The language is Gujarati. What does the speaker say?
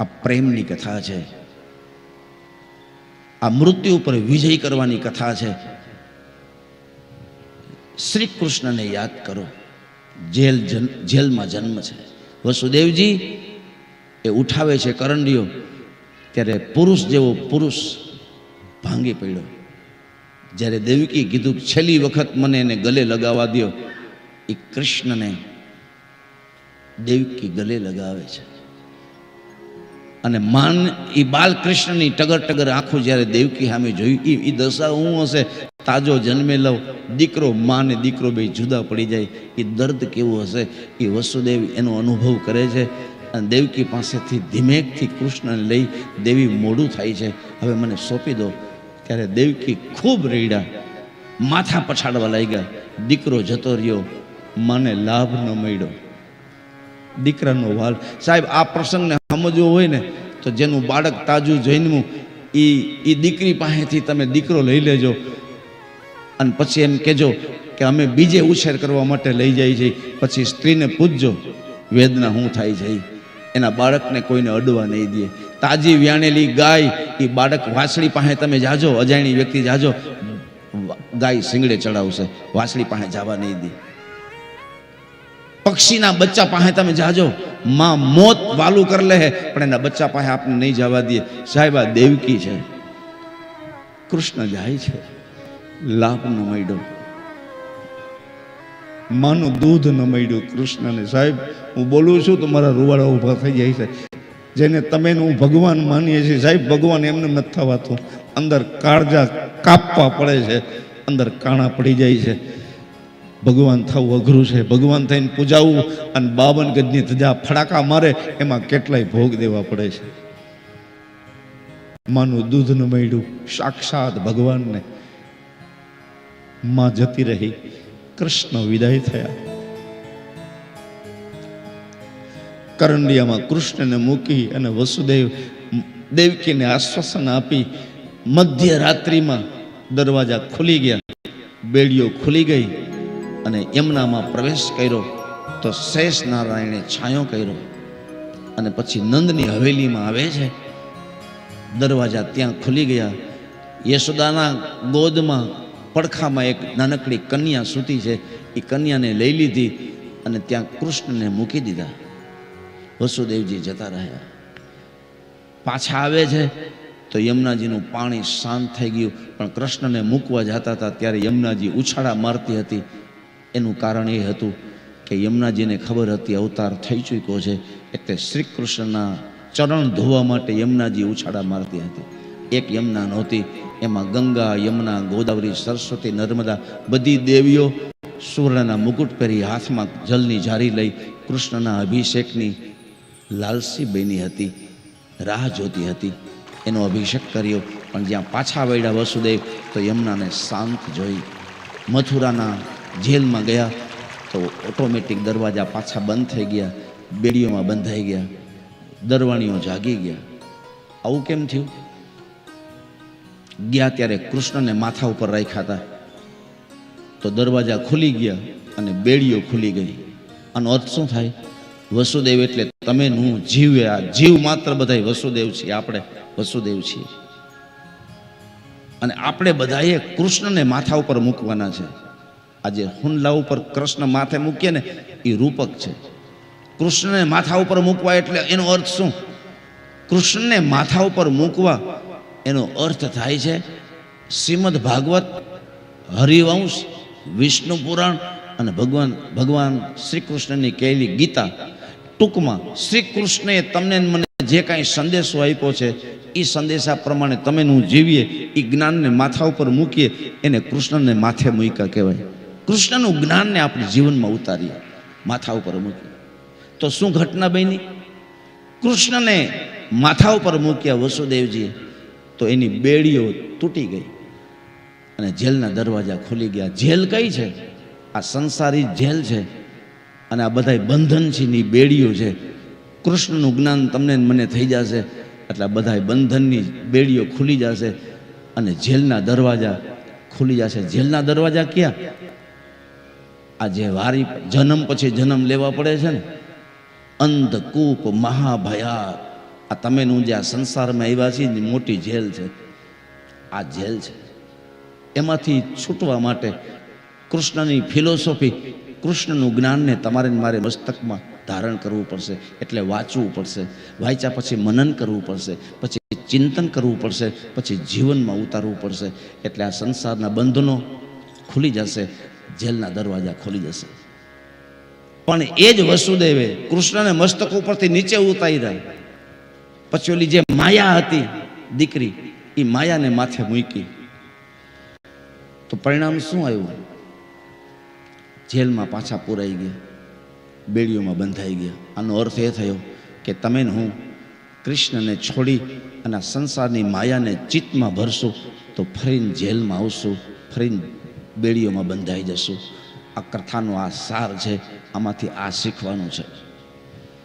આ પ્રેમની કથા છે. આ મૃત્યુ ઉપર વિજય કરવાની કથા છે. શ્રી કૃષ્ણને યાદ કરો. જેલ જેલમાં જન્મ છે. વસુદેવજી એ ઉઠાવે છે કરંડીઓ, ત્યારે પુરુષ જેવો પુરુષ ભાંગી પડ્યો. જ્યારે દેવકી કીધું, છેલ્લી વખત મને એને ગલે લગાવવા દ્યો. એ કૃષ્ણને દેવકી ગલે લગાવે છે. અને માન એ બાલકૃષ્ણની ટગર ટગર આંખો જ્યારે દેવકી સામે જોયું એ દશા હું હશે? તાજો જન્મે લઉં દીકરો માં ને દીકરો બે જુદા પડી જાય એ દર્દ કેવું હશે? એ વસુદેવ એનો અનુભવ કરે છે અને દેવકી પાસેથી ધીમેકથી કૃષ્ણને લઈ દેવી મોડું થાય છે. હવે મને સોંપી દો, ત્યારે દેવકી ખૂબ રેડ્યા માથા પછાડવા લાગ્યા. દીકરો જતો રહ્યો, મને લાભ ન મળ્યો. દીકરાનો વાલ સાહેબ, આ પ્રસંગને સમજવો હોય ને, તો જેનું બાળક તાજું જન્મું એ એ દીકરી પાસેથી તમે દીકરો લઈ લેજો. અને પછી એમ કહેજો કે અમે બીજે ઉછેર કરવા માટે લઈ જાય છે. પછી સ્ત્રીને પૂછજો, વેદના શું થાય છે? એના બાળકને કોઈને અડવા નહીં દે. તાજી વ્યાણેલી ગાય એ બાળક વાછડી પાસે તમે જાજો, અજાણી વ્યક્તિ જાજો ગાય શિંગડે ચડાવશે વાછડી પાસે જવા નહીં દે. પક્ષીના બચ્ચા પાસે તમે જાજો. માં મોત વાલું કર લે પણ એના બચ્ચા પાસે આપણે નહીં જવા દઈએ. સાહેબ, આ દેવકી છે. કૃષ્ણ જાય છે. લાભ ન મળ્યો. માનું દૂધ ન મળ્યું કૃષ્ણને. સાહેબ, હું બોલું છું, તો મારા રૂવાડા ઊભા થઈ જાય છે. જેને તમે હું ભગવાન માનીએ છીએ, સાહેબ, ભગવાન એમને નથી થવાતું. અંદર કાળજા કાપવા પડે છે. અંદર કાણા પડી જાય છે. ભગવાન થવું અઘરું છે. ભગવાન થઈને પૂજાવું અને બાવન ગજની ધજા ફડાકા મારે, એમાં કેટલાય ભોગ દેવા પડે છે. માનું દૂધ ન મળ્યું, સાક્ષાત ભગવાનને માં જતી રહી, કૃષ્ણ વિદાય થયા. કરંડિયામાં કૃષ્ણને મૂકી અને વસુદેવ, દેવકીને આશ્વાસન આપી મધ્ય રાત્રિમાં દરવાજા ખુલી ગયા. બેડીઓ ખુલી ગઈ. અને યમુનામાં પ્રવેશ કર્યો તો શેષ નારાયણે છાંયો કર્યો. અને પછી નંદની હવેલીમાં આવે છે. દરવાજા ત્યાં ખુલી ગયા. યશોદાના ગોદમાં પડખામાં એક નાનકડી કન્યા સૂતી છે. એ કન્યાને લઈ લીધી અને ત્યાં કૃષ્ણને મૂકી દીધા. વસુદેવજી જતા રહ્યા. પાછા આવે છે. તો યમુનાજીનું પાણી શાંત થઈ ગયું. પણ કૃષ્ણને મૂકવા જતા હતા ત્યારે યમુનાજી ઉછાળા મારતી હતી. એનું કારણ એ હતું કે યમુનાજીને ખબર હતી, અવતાર થઈ ચૂક્યો છે, એટલે શ્રી કૃષ્ણના ચરણ ધોવા માટે યમુનાજી ઉછાળા મારતી હતી. એક યમુના નહોતી, એમાં ગંગા, યમુના, ગોદાવરી, સરસ્વતી, નર્મદા, બધી દેવીઓ સુવર્ણના મુકુટ પહેરી હાથમાં જલની જારી લઈ કૃષ્ણના અભિષેકની લાલસી બની હતી, રાહ જોતી હતી. એનો અભિષેક કર્યો, પણ જ્યાં પાછા વળ્યા વસુદેવ, તો યમુનાને શાંત જોઈ. મથુરાના જેલમાં ગયા તો ઓટોમેટિક દરવાજા પાછા બંધ થઈ ગયા, બેડીઓમાં બંધાઈ ગયા, દરવાણીઓ જાગી ગયા. આવું કેમ થયું? ગયા ત્યારે કૃષ્ણને માથા ઉપર રાખ્યા હતા. તો દરવાજા ખુલી ગયા અને બેડીઓ ખુલી ગઈ. આનો અર્થ શું થાય? વસુદેવ એટલે તમે હું જીવ આ જીવ માત્ર બધાય વસુદેવ છીએ, આપણે વસુદેવ છીએ. અને આપણે બધાએ કૃષ્ણને માથા ઉપર મૂકવાના છે. આજે હુંડલા ઉપર કૃષ્ણ માથે મૂકીએ ને, એ રૂપક છે. કૃષ્ણને માથા ઉપર મૂકવા એટલે એનો અર્થ શું? કૃષ્ણને માથા ઉપર મૂકવા એનો અર્થ થાય છે શ્રીમદ ભાગવત, હરિવંશ, વિષ્ણુ પુરાણ અને ભગવાન ભગવાન શ્રી કૃષ્ણની કહેલી ગીતા. ટૂંકમાં શ્રી કૃષ્ણએ તમને મને જે કાંઈ સંદેશો આપ્યો છે એ સંદેશા પ્રમાણે તમે હું જીવીએ એ જ્ઞાનને માથા ઉપર મૂકીએ, એને કૃષ્ણને માથે મૂક્યા કહેવાય. કૃષ્ણનું જ્ઞાનને આપણે જીવનમાં ઉતારીએ, માથા ઉપર મૂકીએ. તો શું ઘટના બની? કૃષ્ણને માથા ઉપર મૂક્યા વસુદેવજીએ, તો એની બેડીઓ તૂટી ગઈ અને જેલના દરવાજા ખુલી ગયા. જેલ કઈ છે? આ સંસારી જેલ છે અને આ બધાય બંધન છે ની બેડીઓ છે. કૃષ્ણનું જ્ઞાન તમને મને થઈ જશે, એટલે આ બધાય બંધનની બેડીઓ ખુલી જશે અને જેલના દરવાજા ખુલી જશે. જેલના દરવાજા ક્યાં? આ જે વારી જન્મ પછી જન્મ લેવા પડે છે ને? અંધકૂપ મહાભયા આ તમે નું જે આ સંસારમાં આવ્યા છીએ ને મોટી જેલ છે. આ જેલ છે. એમાંથી છૂટવા માટે કૃષ્ણની ફિલોસોફી, કૃષ્ણનું જ્ઞાનને તમારે મારે મસ્તકમાં ધારણ કરવું પડશે, એટલે વાંચવું પડશે, વાંચ્યા પછી મનન કરવું પડશે, પછી ચિંતન કરવું પડશે, પછી જીવનમાં ઉતારવું પડશે, એટલે આ સંસારના બંધનો ખુલી જશે. જેલના દરવાજા ખોલી જશે પણ એ જ વસુદેવે કૃષ્ણને મસ્તક ઉપરથી નીચે ઉતાર્યા. પછી ઓલી જે માયા હતી દીકરી એ માયાને માથે મૂકી. તો પરિણામ શું આવ્યું? જેલમાં પાછા પુરાઈ ગયા. બેડીઓમાં બંધાઈ ગયા. આનો અર્થ એ થયો કે તમે હું કૃષ્ણને છોડી અને સંસારની માયાને ચિત્તમાં ભરશું, તો ફરીને જેલમાં આવશું, ફરીને બેડીઓમાં બંધાઈ જશું. આ કથાનો આ સાર છે આમાંથી આ શીખવાનું છે.